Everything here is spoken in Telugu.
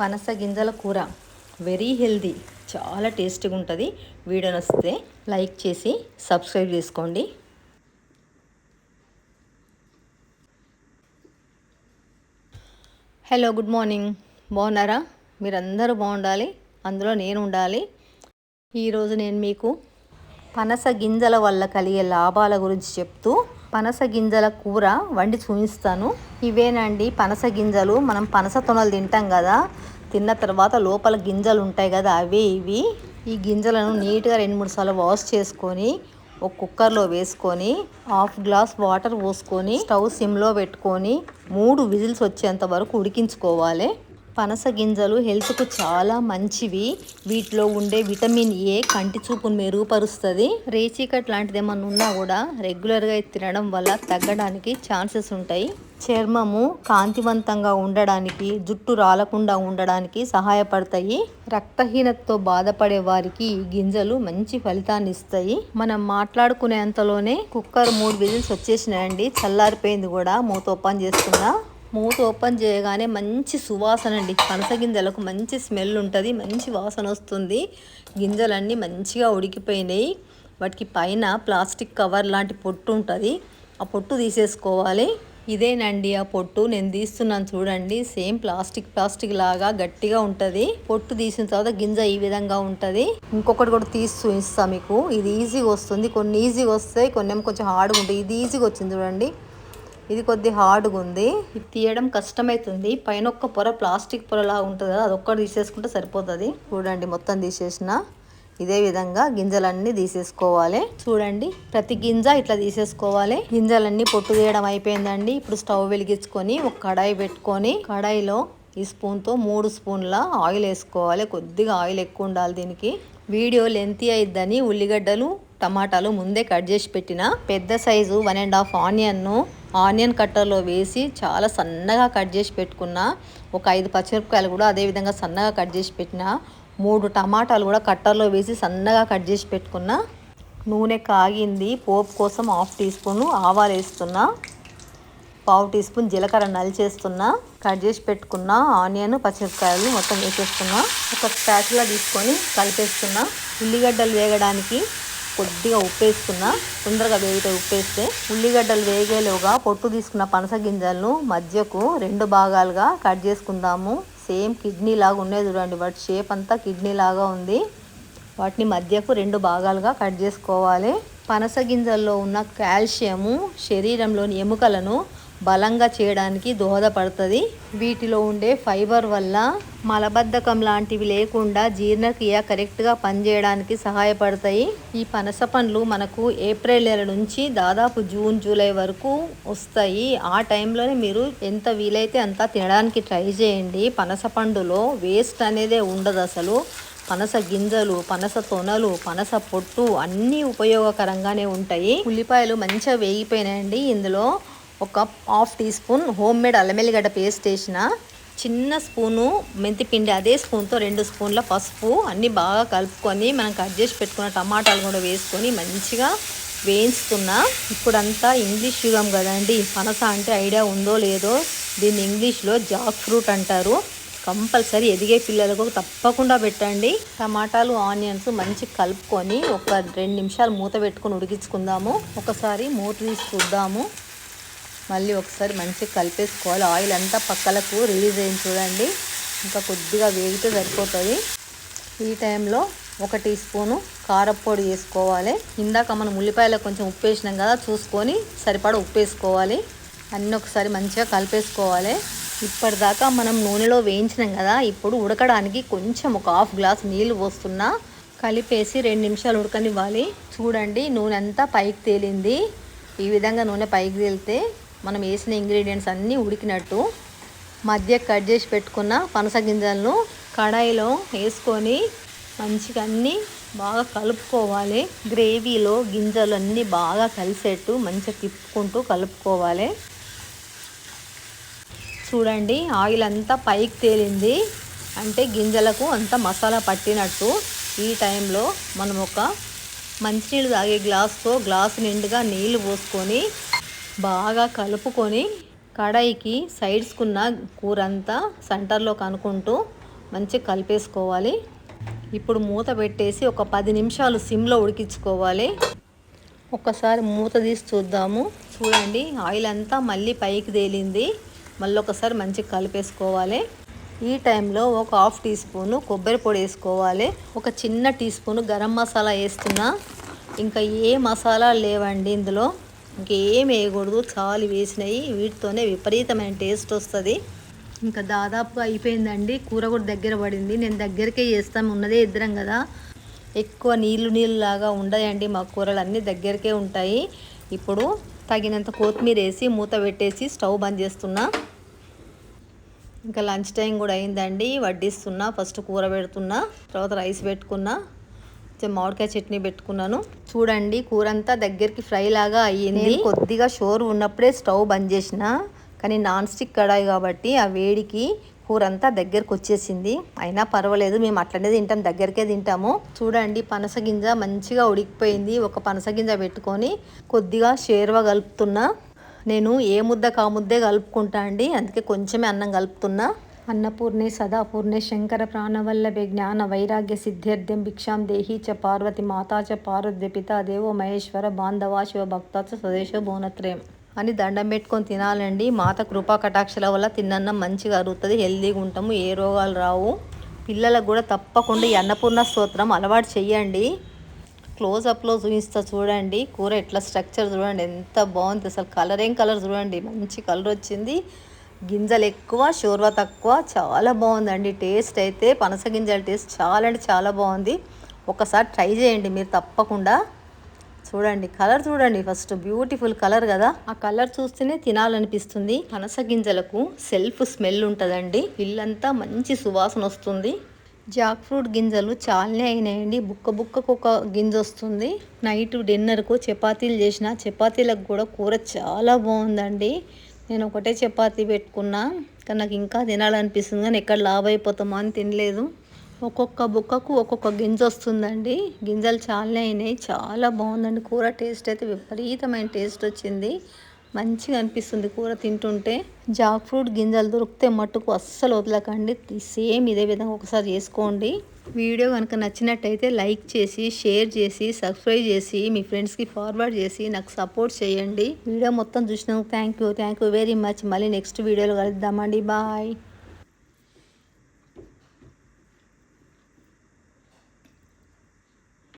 పనస గింజల కూర. Very healthy. చాలా టేస్టీగా ఉంటుంది. వీడియో నచ్చితే లైక్ చేసి సబ్స్క్రైబ్ చేసుకోండి. Hello good morning. బాగున్నారా? మీరందరూ బాగుండాలి. అందులో నేను ఉండాలి. ఈరోజు నేను మీకు పనస గింజల వల్ల కలిగే లాభాల గురించి చెప్తూ పనస గింజల కూర వండి చూపిస్తాను. ఇవేనండి పనస గింజలు. మనం పనస తొనలు తింటాం కదా. తిన్న తర్వాత లోపల గింజలు ఉంటాయి కదా అవే ఇవి. ఈ గింజలను నీట్గా రెండు మూడు సార్లు వాష్ చేసుకొని ఒక కుక్కర్లో వేసుకొని హాఫ్ గ్లాస్ వాటర్ పోసుకొని స్టవ్ సిమ్లో పెట్టుకొని మూడు విజిల్స్ వచ్చేంత వరకు ఉడికించుకోవాలి. పనస గింజలు హెల్త్కు చాలా మంచివి. వీటిలో ఉండే విటమిన్ ఏ కంటి చూపును మెరుగుపరుస్తుంది. రేచీకట్ లాంటిది ఏమన్నా ఉన్నా కూడా రెగ్యులర్గా తినడం వల్ల తగ్గడానికి ఛాన్సెస్ ఉంటాయి. చర్మము కాంతివంతంగా ఉండడానికి జుట్టు రాలకుండా ఉండడానికి సహాయపడతాయి. రక్తహీనతతో బాధపడే వారికి ఈ గింజలు మంచి ఫలితాన్ని ఇస్తాయి. మనం మాట్లాడుకునేంతలోనే కుక్కర్ మూడు విజిల్స్ వచ్చేసినాయండి. చల్లారిపోయింది కూడా. మూత ఓపెన్ చేస్తున్నా. మూత ఓపెన్ చేయగానే మంచి సువాసన అండి. పనస గింజలకు మంచి స్మెల్ ఉంటుంది మంచి వాసన వస్తుంది. గింజలన్నీ మంచిగా ఉడికిపోయినాయి. వాటికి పైన ప్లాస్టిక్ కవర్ లాంటి పొట్టు ఉంటుంది. ఆ పొట్టు తీసేసుకోవాలి. ఇదేనండి ఆ పొట్టు. నేను తీస్తున్నాను చూడండి. సేమ్ ప్లాస్టిక్ ప్లాస్టిక్ లాగా గట్టిగా ఉంటుంది. పొట్టు తీసిన తర్వాత గింజ ఈ విధంగా ఉంటుంది. ఇంకొకటి కూడా తీసి చూపిస్తాను మీకు. ఇది ఈజీగా వస్తుంది. కొన్ని ఈజీగా వస్తాయి కొన్ని కొంచెం హార్డ్గా ఉంటాయి. ఇది ఈజీగా వచ్చింది చూడండి. ఇది కొద్ది హార్డ్గా ఉంది. ఇది తీయడం కష్టమవుతుంది పైన ఒక్క పొర ప్లాస్టిక్ పొరలా ఉంటుంది కదా అదొక్కటి తీసేసుకుంటే సరిపోతుంది. చూడండి మొత్తం తీసేసిన. ఇదే విధంగా గింజలన్నీ తీసేసుకోవాలి. చూడండి ప్రతి గింజ ఇట్లా తీసేసుకోవాలి. గింజలన్నీ పొట్టు తీయడం అయిపోయిందండి. ఇప్పుడు స్టవ్ వెలిగించుకొని ఒక కడాయి పెట్టుకొని కడాయిలో ఈ స్పూన్తో మూడు స్పూన్ల ఆయిల్ వేసుకోవాలి. కొద్దిగా ఆయిల్ ఎక్కువ ఉండాలి దీనికి. వీడియో లెంతీ అయిద్దని ఉల్లిగడ్డలు టమాటాలు ముందే కట్ చేసి పెట్టిన. పెద్ద సైజు వన్ అండ్ హాఫ్ ఆనియన్ను ఆనియన్ కట్టర్లో వేసి చాలా సన్నగా కట్ చేసి పెట్టుకున్న. ఒక ఐదు పచ్చిమిరపకాయలు కూడా అదే విధంగా సన్నగా కట్ చేసి పెట్టిన. మూడు టమాటాలు కూడా కట్టర్లో వేసి సన్నగా కట్ చేసి పెట్టుకున్న. నూనె కాగింది. పోపు కోసం హాఫ్ టీ స్పూన్ ఆవాలు వేస్తున్నా. పావు టీ స్పూన్ జీలకర్ర నలిచేస్తున్నా. కట్ చేసి పెట్టుకున్న. ఆనియన్ పచ్చిమిరపకాయలు మొత్తం వేసేస్తున్నా. ఒక స్పాచులా తీసుకొని కలిపేస్తున్నా. ఉల్లిగడ్డలు వేగడానికి కొద్దిగా ఉప్పేసుకున్నా తొందరగా వేగితే ఉప్పు వేస్తే ఉల్లిగడ్డలు వేగేలోగా పొట్టు తీసుకున్న పనస గింజలను మధ్యకు రెండు భాగాలుగా కట్ చేసుకుందాము. సేమ్ కిడ్నీ లాగా ఉన్నాయి చూడండి వాటి షేప్ అంతా కిడ్నీ లాగా ఉంది. వాటిని మధ్యకు రెండు భాగాలుగా కట్ చేసుకోవాలి. పనస గింజల్లో ఉన్న కాల్షియము శరీరంలోని ఎముకలను బలంగా చేయడానికి దోహదపడుతుంది. వీటిలో ఉండే ఫైబర్ వల్ల మలబద్ధకం లాంటివి లేకుండా జీర్ణక్రియ కరెక్ట్గా పనిచేయడానికి సహాయపడతాయి. ఈ పనస పండ్లు మనకు ఏప్రిల్ నెల నుంచి దాదాపు జూన్ జూలై వరకు వస్తాయి. ఆ టైంలోనే మీరు ఎంత వీలైతే అంత తినడానికి ట్రై చేయండి. పనస పండులో వేస్ట్ అనేదే ఉండదు అసలు. పనస గింజలు పనస తొనలు పనస పొట్టు అన్నీ ఉపయోగకరంగానే ఉంటాయి. ఉల్లిపాయలు మంచిగా వేగిపోయినాయండి ఇందులో. ఒక half teaspoon home made అల్లమెల్లిగడ్డ పేస్ట్ వేసిన చిన్న స్పూను మెంతి పిండి అదే స్పూన్తో రెండు స్పూన్ల పసుపు అన్నీ బాగా కలుపుకొని మనం కట్ చేసి పెట్టుకున్న టమాటాలు కూడా వేసుకొని మంచిగా వేయించుకున్నా. ఇప్పుడంతా ఇంగ్లీష్ యుగం కదండి. పనస అంటే ఐడియా ఉందో లేదో దీన్ని ఇంగ్లీష్లో జాక్ ఫ్రూట్ అంటారు. కంపల్సరీ ఎదిగే పిల్లలకు తప్పకుండా పెట్టండి. టమాటాలు ఆనియన్స్ మంచి కలుపుకొని ఒక రెండు నిమిషాలు మూత పెట్టుకొని ఉడికించుకుందాము. ఒకసారి మూత తీసి చూద్దాము. మళ్ళీ ఒకసారి మంచిగా కలిపేసుకోవాలి. ఆయిల్ అంతా పక్కలకు రిలీజ్ అయింది చూడండి. ఇంకా కొద్దిగా వేగితే సరిపోతుంది. ఈ టైంలో ఒక టీ స్పూను కారప్పొడి వేసుకోవాలి. ఇందాక మనం ఉల్లిపాయలకు కొంచెం ఉప్పు వేసినాం కదా చూసుకొని సరిపడా ఉప్పు వేసుకోవాలి. అన్నీ ఒకసారి మంచిగా కలిపేసుకోవాలి. ఇప్పటిదాకా మనం నూనెలో వేయించినాం కదా ఇప్పుడు ఉడకడానికి కొంచెం ఒక హాఫ్ గ్లాస్ నీళ్ళు పోస్తున్నా. కలిపేసి రెండు నిమిషాలు ఉడకనివ్వాలి. చూడండి నూనె అంతా పైకి తేలింది. ఈ విధంగా నూనె పైకి తేలితే మనం వేసిన ఇంగ్రీడియంట్స్ అన్నీ ఉడికినట్టు మధ్య కట్ చేసి పెట్టుకున్న పనస గింజలను కడాయిలో వేసుకొని మంచిగా అన్నీ బాగా కలుపుకోవాలి. గ్రేవీలో గింజలు అన్నీ బాగా కలిసేట్టు మంచిగా తిప్పుకుంటూ కలుపుకోవాలి. చూడండి ఆయిల్ అంతా పైకి తేలింది. అంటే గింజలకు అంత మసాలా పట్టినట్టు ఈ టైంలో మనం ఒక మంచినీళ్ళు తాగే గ్లాస్తో గ్లాస్ నిండుగా నీళ్ళు పోసుకొని బాగా కలుపుకొని కడాయికి సైడ్స్కున్న కూర అంతా సెంటర్లో కనుక్కుంటూ మంచిగా కలిపేసుకోవాలి. ఇప్పుడు మూత పెట్టేసి ఒక పది నిమిషాలు సిమ్లో ఉడికించుకోవాలి. ఒకసారి మూత తీసి చూద్దాము. చూడండి ఆయిల్ అంతా మళ్ళీ పైకి తేలింది. మళ్ళీ ఒకసారి మంచిగా కలిపేసుకోవాలి. ఈ టైంలో ఒక హాఫ్ టీ స్పూను కొబ్బరి పొడి వేసుకోవాలి. ఒక చిన్న టీ స్పూను గరం మసాలా వేస్తున్నా. ఇంకా ఏ మసాలా లేవండి ఇందులో. ఇంకేం వేయకూడదు. చాలు వేసినాయి. వీటితోనే విపరీతమైన టేస్ట్ వస్తుంది. ఇంకా దాదాపుగా అయిపోయిందండి. కూర కూడా దగ్గర పడింది. నేను దగ్గరికే చేస్తాం. ఉన్నదే ఇద్దరం కదా. ఎక్కువ నీళ్ళు నీళ్ళు లాగా ఉండయండి మా కూరలు అన్నీ దగ్గరికే ఉంటాయి. ఇప్పుడు తగినంత కొత్తిమీర వేసి మూత పెట్టేసి స్టవ్ బంద్ చేస్తున్నా. ఇంకా లంచ్ టైం కూడా అయిందండి. వడ్డిస్తున్నా. ఫస్ట్ కూర పెడుతున్నా. తర్వాత రైస్ పెట్టుకున్నా. మామిడికాయ చట్నీ పెట్టుకున్నాను. చూడండి కూర అంతా దగ్గరికి ఫ్రై లాగా అయ్యింది. కొద్దిగా షోర్ ఉన్నప్పుడే స్టవ్ బంద్ చేసిన. కానీ నాన్ స్టిక్ కడాయి కాబట్టి ఆ వేడికి కూర అంతా దగ్గరకు వచ్చేసింది. అయినా పర్వాలేదు మేము అట్లనే తింటాం దగ్గరికే తింటాము. చూడండి పనస గింజ మంచిగా ఉడికిపోయింది. ఒక పనస గింజ పెట్టుకొని కొద్దిగా షేర్వా కలుపుతున్నా. నేను ఏ ముద్ద కా ముద్దే కలుపుకుంటా అండి. అందుకే కొంచెమే అన్నం కలుపుతున్నా. అన్నపూర్ణే సదాపూర్ణే శంకర ప్రాణవల్లభే జ్ఞాన వైరాగ్య సిద్ధ్యర్థ్యం భిక్షాం దేహీ చ పార్వతి మాతా చ పార్వతి పితా దేవో మహేశ్వర బాంధవా శివ భక్త స్వదేశ భువనత్రయం అని దండం పెట్టుకొని తినాలండి. మాత కృపా కటాక్షల వల్ల తిన్నన్నం మంచిగా అరుగుతుంది హెల్దీగా ఉంటాము ఏ రోగాలు రావు. పిల్లలకు కూడా తప్పకుండా ఈ అన్నపూర్ణ స్తోత్రం అలవాటు చేయండి క్లోజప్లో చూపిస్తా చూడండి. కూర ఎట్లా స్ట్రక్చర్ చూడండి. ఎంత బాగుంది అసలు. కలర్ ఏం కలర్ చూడండి. మంచి కలర్ వచ్చింది. గింజలు ఎక్కువ షోర్వా తక్కువ. చాలా బాగుందండి. టేస్ట్ అయితే పనస గింజల టేస్ట్ చాలా అంటే చాలా బాగుంది. ఒకసారి ట్రై చేయండి మీరు తప్పకుండా. చూడండి కలర్ చూడండి ఫస్ట్. బ్యూటిఫుల్ కలర్ కదా. ఆ కలర్ చూస్తేనే తినాలనిపిస్తుంది. పనస గింజలకు సెల్ఫ్ స్మెల్ ఉంటుందండి. ఇల్లంతా మంచి సువాసన వస్తుంది. జాక్ ఫ్రూట్ గింజలు చాలానే అయినాయండి. బుక్క బుక్కకు ఒక గింజ వస్తుంది. నైట్ డిన్నర్కు చపాతీలు చేసిన చపాతీలకు కూడా కూర చాలా బాగుందండి. నేను ఒకటే చపాతీ పెట్టుకున్నా కానీ నాకు ఇంకా తినాలనిపిస్తుంది కానీ ఎక్కడ లాభ అయిపోతామో అని తినలేదు. ఒక్కొక్క బుక్కకు ఒక్కొక్క గింజ వస్తుందండి. గింజలు చాలా అయినాయి. చాలా బాగుందండి. కూర టేస్ట్ అయితే విపరీతమైన టేస్ట్ వచ్చింది. మంచిగా అనిపిస్తుంది కూర తింటుంటే. జాక్ ఫ్రూట్ గింజలు దొరికితే మట్టుకు అస్సలు వదలకండి. సేమ్ ఇదే విధంగా ఒకసారి చేసుకోండి. వీడియో కనుక నచ్చినట్టయితే లైక్ చేసి షేర్ చేసి సబ్స్క్రైబ్ చేసి మీ ఫ్రెండ్స్కి ఫార్వర్డ్ చేసి నాకు సపోర్ట్ చేయండి. వీడియో మొత్తం చూసినందుకు thank you thank you very much. మళ్ళీ నెక్స్ట్ వీడియోలో కలుద్దామండి. బాయ్.